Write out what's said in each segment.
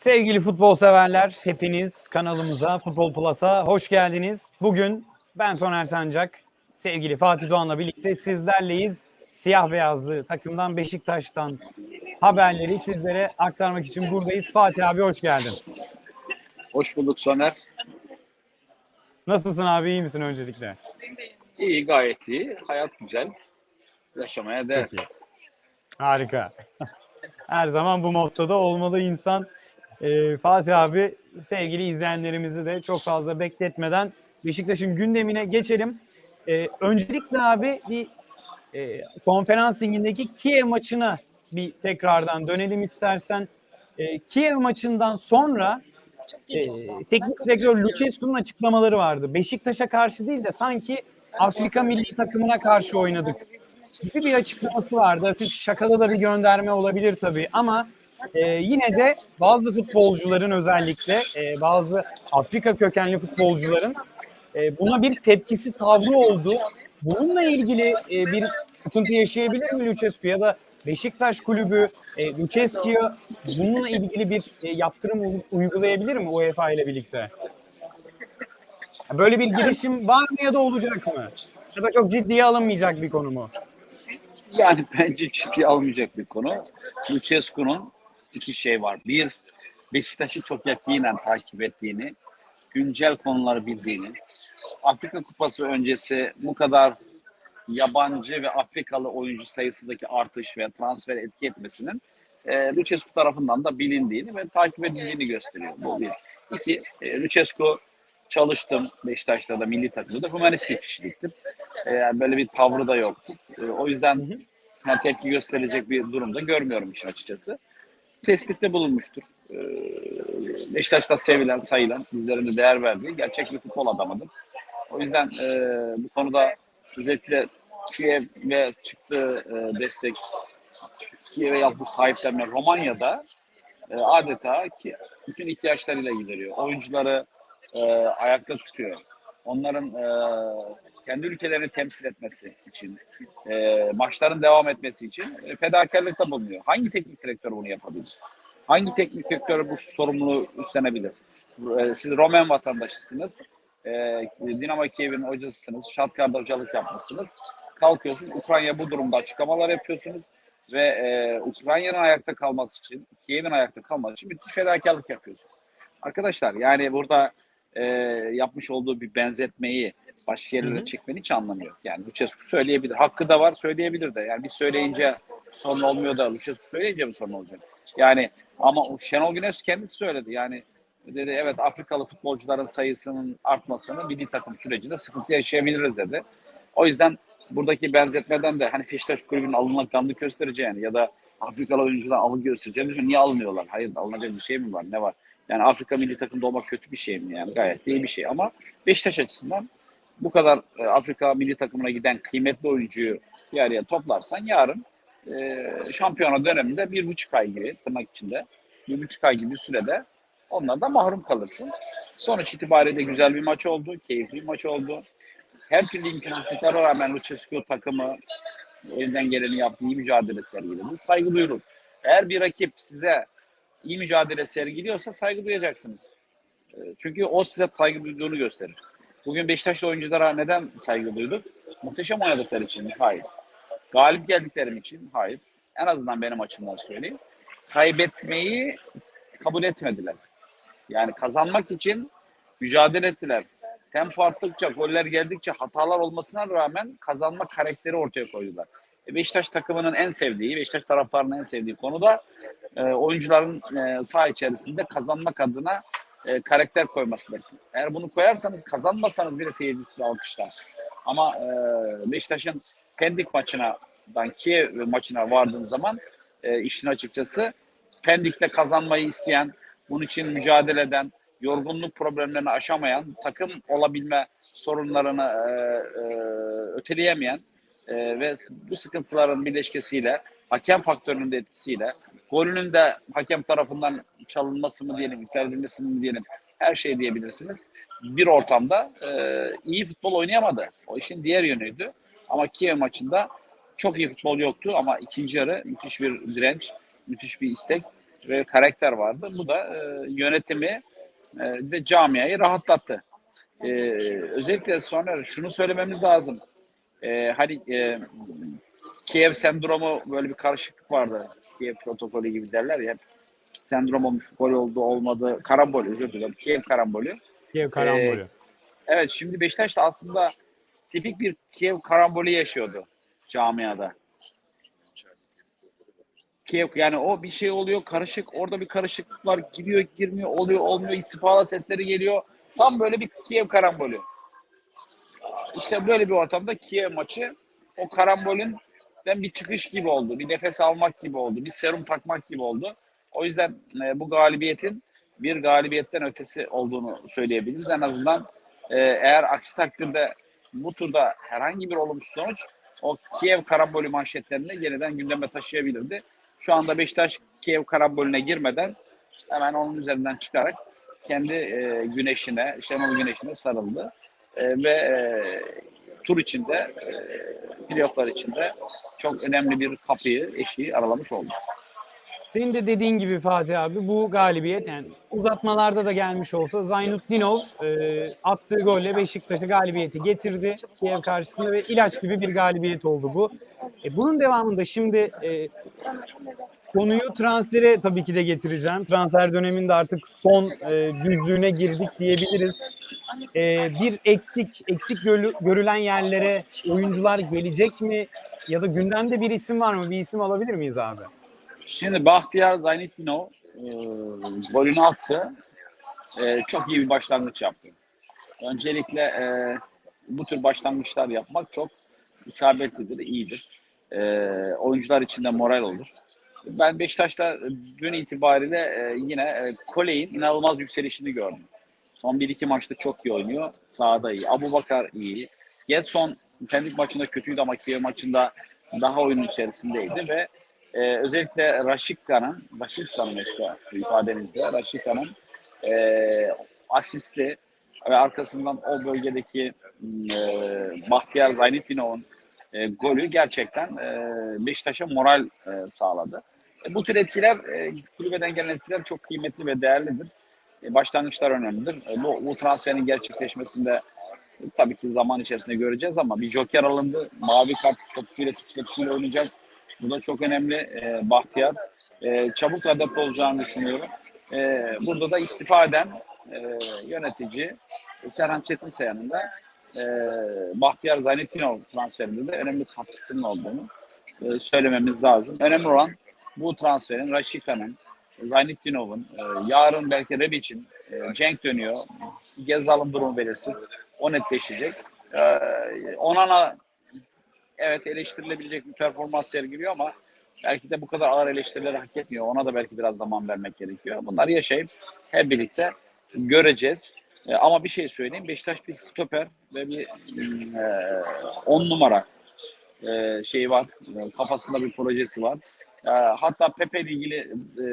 Sevgili futbol severler, hepiniz kanalımıza, Futbol Plus'a hoş geldiniz. Bugün ben Soner Sancak, sevgili Fatih Doğan'la birlikte sizlerleyiz. Siyah beyazlı takımdan Beşiktaş'tan haberleri sizlere aktarmak için buradayız. Fatih abi hoş geldin. Hoş bulduk Soner. Nasılsın abi, iyi misin öncelikle? İyi, gayet iyi. Hayat güzel. Yaşamaya değer. Harika. Her zaman bu mottoda olmalı insan. Ee, Fatih abi sevgili izleyenlerimizi de çok fazla bekletmeden Beşiktaş'ın gündemine geçelim. Ee, öncelikle abi bir e, konferans ligindeki Kiev maçına bir tekrardan dönelim istersen. E, Kiev maçından sonra e, teknik direktör Lucescu'nun açıklamaları vardı. Beşiktaş'a karşı değil de sanki Afrika milli takımına karşı oynadık gibi bir açıklaması vardı. Hafif şakada da bir gönderme olabilir tabii ama e, yine de bazı futbolcuların özellikle e, bazı Afrika kökenli futbolcuların e, buna bir tepkisi tavrı oldu. Bununla ilgili e, bir sıkıntı yaşayabilir mi Lucescu ya da Beşiktaş kulübü e, Lucescu'ya bununla ilgili bir e, yaptırım uygulayabilir mi UEFA ile birlikte? Böyle bir girişim var mı ya da olacak mı? Ya da çok ciddiye alınmayacak bir konu mu? Yani bence ciddiye almayacak bir konu. Lucescu'nun iki şey var. Bir, Beşiktaş'ı çok yakinen takip ettiğini, güncel konuları bildiğini, Afrika Kupası öncesi bu kadar yabancı ve Afrikalı oyuncu sayısındaki artış ve transfer etki etmesinin e, Lucescu tarafından da bilindiğini ve takip edildiğini gösteriyor. Bu bir. İki, e, Lucescu çalıştım Beşiktaş'ta da milli takımda da humanist bir kişiliktir. E, yani böyle bir tavrı da yoktu. E, o yüzden yani tepki gösterecek bir durumda görmüyorum işin açıkçası. Tespitte bulunmuştur. E, Beşiktaş'ta sevilen, sayılan, bizlerin de değer verdiği gerçek bir futbol adamıdır. O yüzden e, bu konuda özellikle Kiev ve çıktığı e, destek, Kiev'e yaptığı sahiplenme Romanya'da e, adeta ki bütün ihtiyaçlarıyla gideriyor. Oyuncuları e, ayakta tutuyor. Onların e, kendi ülkelerini temsil etmesi için, e, maçların devam etmesi için e, fedakarlıkta bulunuyor. Hangi teknik direktör bunu yapabilir? Hangi teknik direktör bu sorumluluğu üstlenebilir? E, siz Romen vatandaşısınız. E, Dinamo Kiev'in hocasısınız. Şatkar'da hocalık yapmışsınız. Kalkıyorsunuz. Ukrayna bu durumda açıklamalar yapıyorsunuz. Ve e, Ukrayna'nın ayakta kalması için, Kiev'in ayakta kalması için bir fedakarlık yapıyorsunuz. Arkadaşlar yani burada e, yapmış olduğu bir benzetmeyi başka yerlere Hı hı. çekmenin hiç anlamı yok. Yani Lucescu söyleyebilir. Hakkı da var söyleyebilir de. Yani biz söyleyince sorun olmuyor da Lucescu söyleyince mi sorun olacak? Yani ama Şenol Güneş kendisi söyledi. Yani dedi evet Afrikalı futbolcuların sayısının artmasını milli takım sürecinde sıkıntı yaşayabiliriz dedi. O yüzden buradaki benzetmeden de hani Beşiktaş kulübünün alınganlık göstereceğini ya da Afrikalı oyuncudan alın göstereceğini. Niye almıyorlar? Hayır alınacak bir şey mi var? Ne var? Yani Afrika milli takımda olmak kötü bir şey mi yani? Gayet iyi bir şey ama Beşiktaş açısından bu kadar e, Afrika milli takımına giden kıymetli oyuncuyu bir araya toplarsan yarın e, şampiyona döneminde bir buçuk ay gibi tırnak içinde bir buçuk ay gibi sürede onlardan mahrum kalırsın. Sonuç itibariyle güzel bir maç oldu, keyifli bir maç oldu. Her türlü imkansızlıklara rağmen Lucescu takımı elinden geleni yaptı, iyi mücadele sergiledi. Saygı duyulur. Eğer bir rakip size iyi mücadele sergiliyorsa saygı duyacaksınız. E, Çünkü o size saygı duyduğunu gösterir. Bugün Beşiktaşlı oyunculara neden saygı duyduk? Muhteşem oynadıkları için mi? Hayır. Galip geldiklerim için? Hayır. En azından benim açımdan söyleyeyim. Kaybetmeyi kabul etmediler. Yani kazanmak için mücadele ettiler. Tempo arttıkça, goller geldikçe hatalar olmasına rağmen kazanma karakteri ortaya koydular. E, Beşiktaş takımının en sevdiği, Beşiktaş taraftarının en sevdiği konu da e, oyuncuların e, saha içerisinde kazanmak adına e, karakter koymasıdır. Eğer bunu koyarsanız kazanmasanız bile seyirci sizi alkışlar. Ama e, Beşiktaş'ın Pendik maçına, Kiev maçına vardığın zaman e, işin açıkçası Pendik'te kazanmayı isteyen, bunun için mücadele eden, yorgunluk problemlerini aşamayan, takım olabilme sorunlarını e, e, öteleyemeyen e, ve bu sıkıntıların birleşkesiyle, hakem faktörünün de etkisiyle, golünün de hakem tarafından çalınması mı diyelim, iptal edilmesi mi diyelim, her şey diyebilirsiniz. Bir ortamda e, iyi futbol oynayamadı. O işin diğer yönüydü. Ama Kiev maçında çok iyi futbol yoktu ama ikinci yarı müthiş bir direnç, müthiş bir istek ve karakter vardı. Bu da e, yönetimi e, ve camiayı rahatlattı. E, özellikle sonra şunu söylememiz lazım. E, hani e, Kiev sendromu böyle bir karışıklık vardı. Kiev protokolü gibi derler ya. Sendrom olmuş, gol oldu, olmadı. Karambol, özür dilerim. Kiev karambolü. Kiev karambolü. Evet şimdi Beşiktaş da aslında tipik bir Kiev karambolü yaşıyordu camiada. Kiev yani o bir şey oluyor karışık orada bir karışıklık var giriyor girmiyor oluyor olmuyor istifalar sesleri geliyor. Tam böyle bir Kiev karambolü. İşte böyle bir ortamda Kiev maçı o karambolün bir çıkış gibi oldu. Bir nefes almak gibi oldu. Bir serum takmak gibi oldu. O yüzden e, bu galibiyetin bir galibiyetten ötesi olduğunu söyleyebiliriz. En azından e, eğer aksi takdirde bu turda herhangi bir olumsuz sonuç o Kiev karambolü manşetlerini yeniden gündeme taşıyabilirdi. Şu anda Beşiktaş Kiev karambolüne girmeden hemen onun üzerinden çıkarak kendi e, güneşine, Şenol güneşine sarıldı. E, ve e, tur içinde, e, playofflar içinde çok önemli bir kapıyı, eşiği aralamış oldu. Senin de dediğin gibi Fatih abi bu galibiyet yani uzatmalarda da gelmiş olsa Zaynutdinov e, attığı golle Beşiktaş'a galibiyeti getirdi Kiev karşısında ve ilaç gibi bir galibiyet oldu bu. E, bunun devamında şimdi e, konuyu transfere tabii ki de getireceğim. Transfer döneminde artık son e, düzlüğüne girdik diyebiliriz. E, bir eksik eksik görü- görülen yerlere oyuncular gelecek mi? Ya da gündemde bir isim var mı? Bir isim alabilir miyiz abi? Şimdi Bahtiyar Zaynettinov e, golünü attı. E, çok iyi bir başlangıç yaptı. Öncelikle e, bu tür başlangıçlar yapmak çok isabetlidir, iyidir. E, oyuncular için de moral olur. Ben Beşiktaş'ta dün itibariyle e, yine e, Koley'in inanılmaz yükselişini gördüm. Son 1-2 maçta çok iyi oynuyor. Sahada iyi. Abu Bakar iyi. Getson kendi maçında kötüydü ama Kiev maçında daha oyunun içerisindeydi ve ee, özellikle Raşika'nın, Raşika'nın eski ifadenizde, Raşika'nın e, asisti ve arkasından o bölgedeki e, Bahtiyar Zaynetdinov'un e, golü gerçekten e, Beşiktaş'a moral e, sağladı. E, bu tür etkiler, e, kulübeden gelen etkiler çok kıymetli ve değerlidir. E, başlangıçlar önemlidir. E, bu, bu transferin gerçekleşmesinde e, tabii ki zaman içerisinde göreceğiz ama bir joker alındı. Mavi kart statüsüyle, statüsüyle oynayacak. Bu da çok önemli. E, Bahtiyar e, çabuk adapte olacağını düşünüyorum. E, burada da istifa eden e, yönetici Serhan Çetinsayan'ın da e, Bahtiyar Zaynettinov transferinde de önemli katkısının olduğunu e, söylememiz lazım. Önemli olan bu transferin Raşika'nın, Zaynettinov'un, e, yarın belki Rebic'in, e, Cenk dönüyor. Gezal'ın durumu belirsiz. O netleşecek. E, Onana evet eleştirilebilecek bir performans sergiliyor ama belki de bu kadar ağır eleştirileri hak etmiyor. Ona da belki biraz zaman vermek gerekiyor. Bunları yaşayıp hep birlikte göreceğiz. E, ama bir şey söyleyeyim. Beşiktaş bir stoper ve bir 10 e, numara e, şeyi var. E, kafasında bir projesi var. E, hatta Pepe ile ilgili e,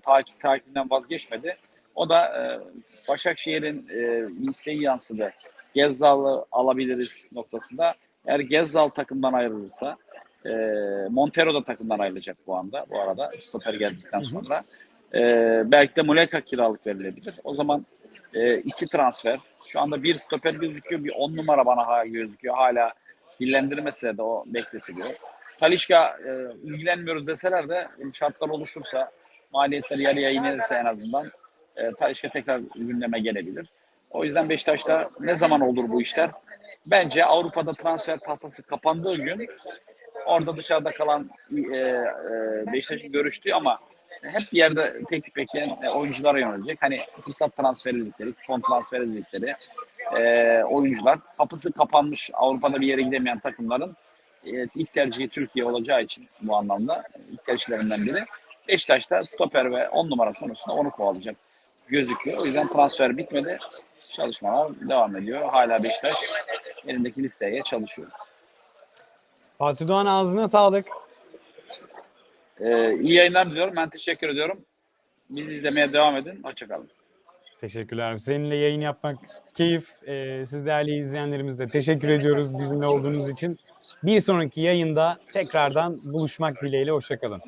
takip takibinden vazgeçmedi. O da e, Başakşehir'in e, isteği yansıdı. Gezzal'ı alabiliriz noktasında. Eğer Gezzal takımdan ayrılırsa e, Montero da takımdan ayrılacak bu anda bu arada stoper geldikten sonra. E, belki de Muleka kiralık verilebilir. O zaman e, iki transfer. Şu anda bir stoper gözüküyor. Bir on numara bana hala gözüküyor. Hala dillendirmese de o bekletiliyor. Talişka e, ilgilenmiyoruz deseler de şartlar oluşursa maliyetler yarıya inirse en azından e, Talişka tekrar gündeme gelebilir. O yüzden Beşiktaş'ta ne zaman olur bu işler? Bence Avrupa'da transfer tahtası kapandığı gün orada dışarıda kalan e, e, Beşiktaş'ın görüştüğü ama hep bir yerde teklif bekleyen e, oyunculara yönelecek. Hani fırsat transfer dedikleri, kupon transfer dedikleri e, oyuncular. Kapısı kapanmış Avrupa'da bir yere gidemeyen takımların e, ilk tercihi Türkiye olacağı için bu anlamda ilk tercihlerinden biri. Beşiktaş'ta stoper ve 10 numara konusunda onu kovalayacak gözüküyor. O yüzden transfer bitmedi. Çalışmalar devam ediyor. Hala Beşiktaş elindeki listeye çalışıyor. Fatih Doğan ağzına sağlık. Ee, iyi yayınlar diliyorum. Ben teşekkür ediyorum. Bizi izlemeye devam edin. Hoşçakalın. Teşekkürler. Seninle yayın yapmak keyif. Ee, siz değerli izleyenlerimiz de teşekkür ediyoruz bizimle olduğunuz için. Bir sonraki yayında tekrardan buluşmak dileğiyle. Hoşçakalın.